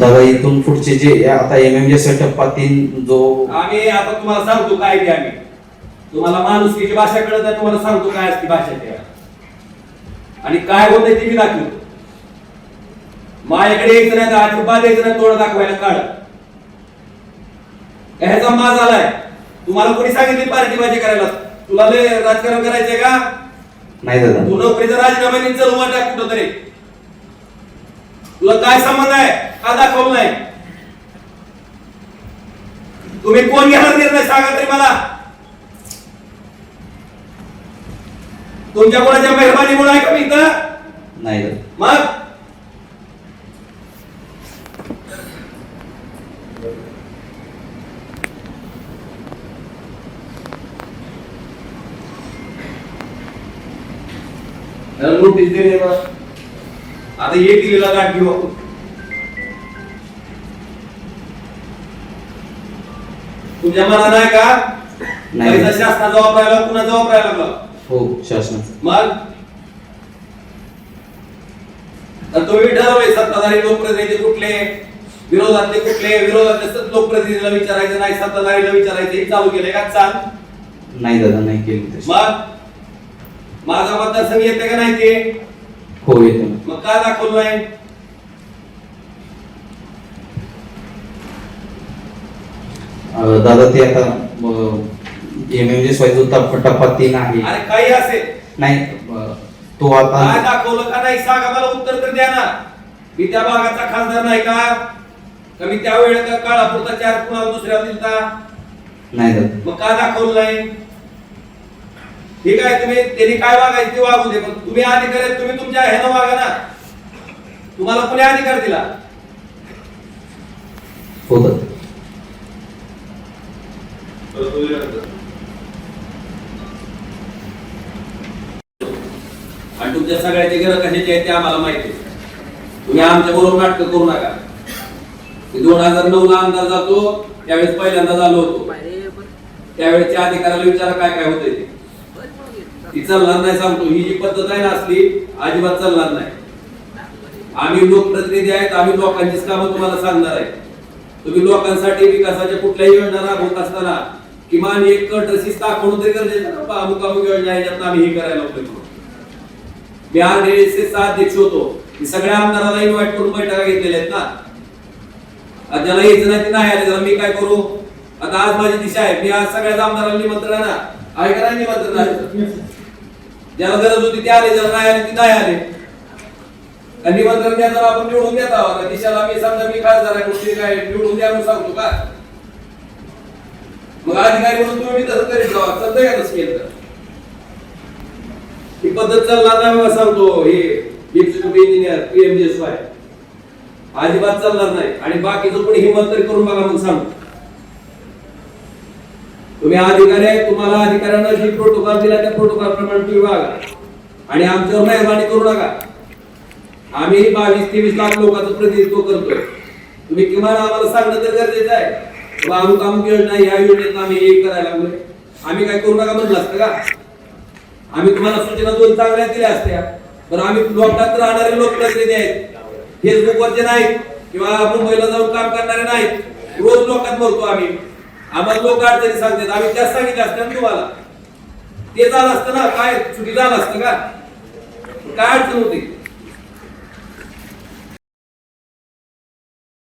दादा इथून पुढचे जे आता एम एम जे टप्पा तीन जो आम्ही आता तुम्हाला सांगतो काय ते आम्ही. तुम्हाला माणुसकीची भाषा कळत नाही तुम्हाला सांगतो काय असते भाषा त्या आणि काय होत ते मी दाखवतो. माझ्याकडे यायचं नाही तर अजिबात यायचं नाही तोंड दाखवायला काढ. ह्याचा माज आलाय तुम्हाला कोणी सांगितली पार्टी बाजी करायला? तुला राजकारण करायचंय का? नाही दादा. तू नोकरीचा राजीनामा चल टाक कुठं तरी तुला काय संबंध आहे? का दाखवलं नाही? तुम्ही कोण घेणार निर्णय सांगा तरी मला. तुमच्या कोणाच्या मेहरबानीमुळे आहे का मी इथं? नाही मग? नोटीस दे रे बा. आता ये दिलेला गाठ घेऊ आपण. तुमच्या मनात आहे का? नाही. पैसा शासनाचा वापरायला कुणाचा वापरायला लागला? हो शासनाचं. मग? तर तुम्ही ठरवले सत्ताधारी लोकप्रतिनिधी कुठले? विरोधातले कुठले? विरोधातले सत- लोकप्रतिनिधीला विचारायचं नाही सत्ताधारीला विचारायचं हे चालू केलंय का? चाल. नाही दादा नाही केली तशी मग? माझा मतदारसंघ येते का नाही ते? हो येतो. मग का दाखवलं नाही? दादा ते आता एम एम जे जो टप्पा टप्पा तीन आहे. अरे काही असेल. नाही तो काय आता दाखवलं का नाही? सांगा मला उत्तर तर द्या ना. मी त्या भागाचा खासदार नाही का? का मी त्यावेळेला काळापुरता चार कुणाला दुसऱ्या दिलता. नाही दादा. मग का दाखवलं नाही? ठीक आहे तुम्ही त्यांनी काय वागायचं ते वागू दे पण तुम्ही अधिकारी आहेत, तुम्ही तुमच्या ह्यानं वागा ना. तुम्हाला कोणी अधिकार दिला? हो आणि तुमच्या सगळ्याचे घर कशाचे आहेत ते आम्हाला माहिती आहे. तुम्ही आमच्या बरोबर नाटक करू नका. दोन हजार नऊ ला आमदार जातो त्यावेळेस पहिल्यांदा झालो होतो. त्यावेळेसच्या अधिकाऱ्याला विचारा काय काय होतंय ती चालणार नाही सांगतो. ही जी पद्धत आहे ना असली अजिबात चालणार नाही. आम्ही लोकप्रतिनिधी आहेत आम्ही लोकांचीच कामं तुम्हाला सांगणार आहे. तुम्ही लोकांसाठी विकासाच्या कुठल्याही योजना राबवत असताना किमान एक कट रसीद दाखवणं तरी गरजेचं अमुक अमुक योजना याच्यात आम्ही हे करायला होतो मी आरडीएसचे चा अध्यक्ष होतो. मी सगळ्या आमदाराला इन्व्हाइट करून बैठका घेतलेल्या आहेत ना. आता ज्याला यायचं नाही ते नाही आले मी काय करू? आता आज माझी दिशा आहे. मी आज सगळ्याच आमदाराला निमंत्रण आहे ना का नाही. निमंत्रण आहे ज्याला गरज होती ते आले ज्याला नाही आले ते नाही आले. आणि निमंत्रण द्यायला आपण निवडून देत आहोत. दिशाला मी समजा मी खासदार आहे गोष्टी काय निवडून द्या म्हणून सांगतो का? मग अधिकारी म्हणून तुम्ही तसं करीत जावा चालतंय का तसं केलं तर? ही पद्धत चालणार नाही मला सांगतो. हे एक्झिक्युटिव्ह इंजिनियर पीएमजीएसवाय अजिबात चालणार नाही. आणि बाकीचं कोणी हिंमत तरी करून बघा मग सांगतो. तुम्ही अधिकारी आहे तुम्हाला अधिकाऱ्यांना जे प्रोटोकॉल दिला त्या प्रोटोकॉल प्रमाणे तुम्ही वागा. आणि आमच्यावर मेहरबानी करू नका. आम्ही बावीस तेवीस लाख लोकांचं प्रतिनिधित्व करतोय. तुम्ही किमान आम्हाला सांगणं तर गरजेचं आहे. बाबा अमुक अमुक योजना ह्या योजनेत आम्ही हे करायला लागलोय. आम्ही काय करू नका म्हणलं असतं का? आम्ही तुम्हाला सूचना दोन चांगल्या दिल्या असत्या. पण आम्ही लोकांत राहणारे लोकप्रतिनिधी आहेत. फेसबुकवरचे नाहीत किंवा मुंबईला जाऊन काम करणारे नाहीत. रोज लोकांत बोलतो आम्ही. आम्हाला लोक अडचणी सांगतात. आम्ही त्याच सांगितलं असतं ना तुम्हाला. ते झालं असतं ना काय? चुकी झालं असतं का? काय अडचण होती?